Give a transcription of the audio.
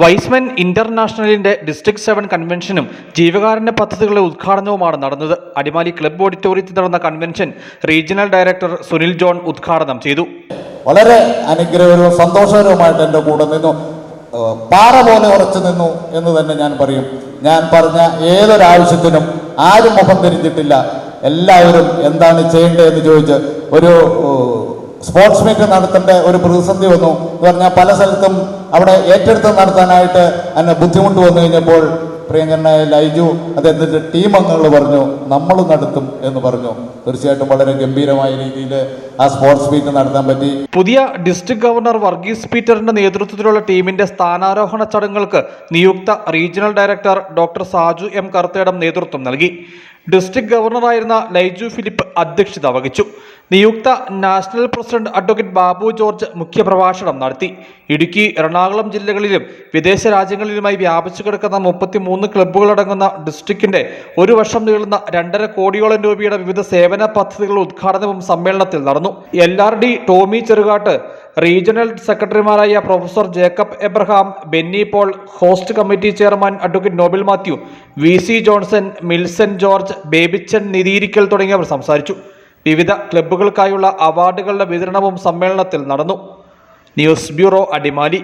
Wise men ഇന്റർനാഷണലിന്റെ district seven കൺവെൻഷനും ജീവകാരുണ്യ പദ്ധതികളുടെ ഉദ്ഘാടനവുമാണ് നടന്നത്. അടിമാലി ക്ലബ് ഓഡിറ്റോറിയത്തിൽ നടന്ന convention regional director Sunil John ഉദ്ഘാടനം ചെയ്തു. വളരെ അനുഗ്രഹവും സന്തോഷകരവുമായിട്ട് എന്റെ കൂടെ നിന്നു. പാറ പോലെ ഉറച്ചു നിന്നു എന്ന് തന്നെ ഞാൻ പറയും. ഞാൻ പറഞ്ഞ ഏതൊരാവശ്യത്തിനും ആരും മുഖം തിരിഞ്ഞിട്ടില്ല. എല്ലാവരും എന്താണ് ചെയ്യേണ്ടതെന്ന് ചോദിച്ച് ഒരു സ്പോർട്സ് മീറ്റ് നടത്തേണ്ട ഒരു പ്രതിസന്ധി വന്നു എന്ന് പറഞ്ഞാൽ പല സ്ഥലത്തും അവിടെ ഏറ്റെടുത്ത് നടത്താനായിട്ട് അതിന് ബുദ്ധിമുട്ട് വന്നു കഴിഞ്ഞപ്പോൾ പ്രിയങ്കരനായ ലൈജു അദ്ദേഹത്തിന്റെ ടീം അംഗങ്ങൾ പറഞ്ഞു നമ്മൾ നടത്തും എന്ന് പറഞ്ഞു. തീർച്ചയായിട്ടും വളരെ ഗംഭീരമായ രീതിയിൽ ആ സ്പോർട്സ് മീറ്റ് നടത്താൻ പറ്റി. പുതിയ ഡിസ്ട്രിക്ട് ഗവർണർ വർഗീസ് പീറ്ററിന്റെ നേതൃത്വത്തിലുള്ള ടീമിന്റെ സ്ഥാനാരോഹണ ചടങ്ങുകൾക്ക് നിയുക്ത regional director doctor Saju M Karthedam നേതൃത്വം നൽകി. ഡിസ്ട്രിക്ട് ഗവർണറായിരുന്ന ലൈജു ഫിലിപ്പ് അധ്യക്ഷത വഹിച്ചു. നിയുക്ത national president advocate Babu George മുഖ്യപ്രഭാഷണം നടത്തി. ഇടുക്കി എറണാകുളം ജില്ലകളിലും വിദേശ രാജ്യങ്ങളിലുമായി വ്യാപിച്ചു കിടക്കുന്ന മുപ്പത്തിമൂന്ന് ക്ലബ്ബുകളടങ്ങുന്ന ഡിസ്ട്രിക്റ്റിന്റെ ഒരു വർഷം നീളുന്ന രണ്ടര കോടിയോളം രൂപയുടെ വിവിധ സേവന പദ്ധതികളുടെ ഉദ്ഘാടനവും സമ്മേളനത്തിൽ നടന്നു. L R D Tomy Cherukattu regional സെക്രട്ടറിമാരായ professor Jacob Abraham Benny Paul host committee chairman advocate Noble Mathew V C Johnson Milson George Babychan Nireerikkal തുടങ്ങിയവർ സംസാരിച്ചു. വിവിധ ക്ലബ്ബുകൾക്കായുള്ള അവാർഡുകളുടെ വിതരണവും സമ്മേളനത്തിൽ നടന്നു. News bureau Adimali.